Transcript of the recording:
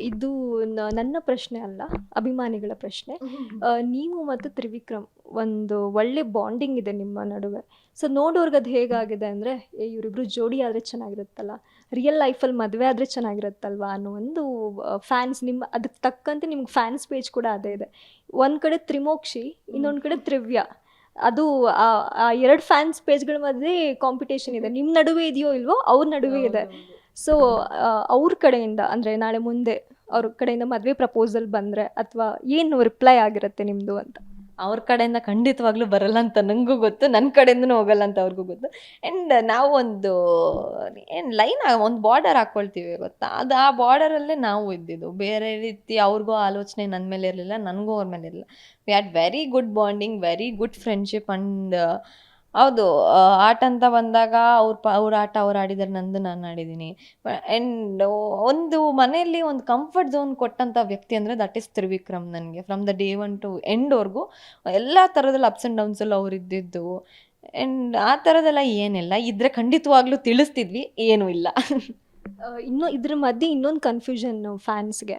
ಇದು ನನ್ನ ಪ್ರಶ್ನೆ ಅಲ್ಲ ಅಭಿಮಾನಿಗಳ ಪ್ರಶ್ನೆ. ನೀವು ಮತ್ತು ತ್ರಿವಿಕ್ರಮ್ ಒಂದು ಒಳ್ಳೆ ಬಾಂಡಿಂಗ್ ಇದೆ ನಿಮ್ಮ ನಡುವೆ. ಸೊ ನೋಡೋರ್ಗೆ ಅದು ಹೇಗಾಗಿದೆ ಅಂದರೆ ಇವರಿಬ್ರು ಜೋಡಿ ಆದರೆ ಚೆನ್ನಾಗಿರುತ್ತಲ್ಲ ರಿಯಲ್ ಲೈಫಲ್ಲಿ ಮದುವೆ ಆದರೆ ಚೆನ್ನಾಗಿರುತ್ತಲ್ವಾ ಅನ್ನೋ ಒಂದು ಫ್ಯಾನ್ಸ್ ನಿಮ್ಮ ಅದಕ್ಕೆ ತಕ್ಕಂತೆ ನಿಮ್ಗೆ ಫ್ಯಾನ್ಸ್ ಪೇಜ್ ಕೂಡ ಅದೇ ಇದೆ. ಒಂದು ಕಡೆ ತ್ರಿಮೋಕ್ಷಿ ಇನ್ನೊಂದು ಕಡೆ ತ್ರಿವ್ಯ. ಅದು ಆ- ಆ ಎರಡು ಫ್ಯಾನ್ಸ್ ಪೇಜ್ಗಳ ಮಧ್ಯೆ ಕಾಂಪಿಟೇಷನ್ ಇದೆ. ನಿಮ್ಮ ನಡುವೆ ಇದೆಯೋ ಇಲ್ವೋ ಅವ್ರ ನಡುವೆ ಇದೆ. ಸೊ ಅವ್ರ ಕಡೆಯಿಂದ, ಅಂದರೆ ನಾಳೆ ಮುಂದೆ ಅವ್ರ ಕಡೆಯಿಂದ ಮದುವೆ ಪ್ರಪೋಸಲ್ ಬಂದರೆ ಅಥವಾ ಏನು ರಿಪ್ಲೈ ಆಗಿರುತ್ತೆ ನಿಮ್ಮದು ಅಂತ? ಅವ್ರ ಕಡೆಯಿಂದ ಖಂಡಿತವಾಗ್ಲೂ ಬರಲ್ಲ ಅಂತ ನನಗೂ ಗೊತ್ತು ನನ್ನ ಕಡೆಯಿಂದನೂ ಹೋಗಲ್ಲ ಅಂತ ಅವ್ರಿಗೂ ಗೊತ್ತು. ಆ್ಯಂಡ್ ನಾವು ಒಂದು, ಏನು ಲೈನ್ ಒಂದು ಬಾರ್ಡರ್ ಹಾಕ್ಕೊಳ್ತೀವಿ ಗೊತ್ತಾ? ಅದು ಆ ಬಾರ್ಡರಲ್ಲೇ ನಾವು ಇದ್ದಿದ್ದು. ಬೇರೆ ರೀತಿ ಅವ್ರಿಗೂ ಆಲೋಚನೆ ನನ್ನ ಮೇಲೆ ಇರಲಿಲ್ಲ, ನನಗೂ ಅವ್ರ ಮೇಲೆ ಇರಲಿಲ್ಲ. We had very good bonding very good friendship and ಹೌದು ಆಟ ಅಂತ ಬಂದಾಗ ಅವ್ರ ಪ, ಅವ್ರ ಆಟ ಅವ್ರು ಆಡಿದಾರೆ ನಂದು ನಾನು ಆಡಿದ್ದೀನಿ ಆ್ಯಂಡ್ ಒಂದು ಮನೆಯಲ್ಲಿ ಒಂದು ಕಂಫರ್ಟ್ ಝೋನ್ ಕೊಟ್ಟಂಥ ವ್ಯಕ್ತಿ ಅಂದರೆ ದಟ್ ಈಸ್ ತ್ರಿವಿಕ್ರಮ್ ನನಗೆ. From the day one to ಎಂಡ್ವರೆಗೂ ಎಲ್ಲ ಥರದಲ್ಲಿ ಅಪ್ಸ್ ಆ್ಯಂಡ್ ಡೌನ್ಸಲ್ಲಿ ಅವ್ರು ಇದ್ದಿದ್ದು. ಆ್ಯಂಡ್ ಆ ಥರದ್ದೆಲ್ಲ ಏನಿಲ್ಲ. ಇದ್ರೆ ಖಂಡಿತವಾಗ್ಲೂ ತಿಳಿಸ್ತಿದ್ವಿ, ಏನೂ ಇಲ್ಲ. ಇನ್ನು ಇದ್ರ ಮಧ್ಯೆ ಇನ್ನೊಂದು ಕನ್ಫ್ಯೂಷನ್ ಫ್ಯಾನ್ಸ್ಗೆ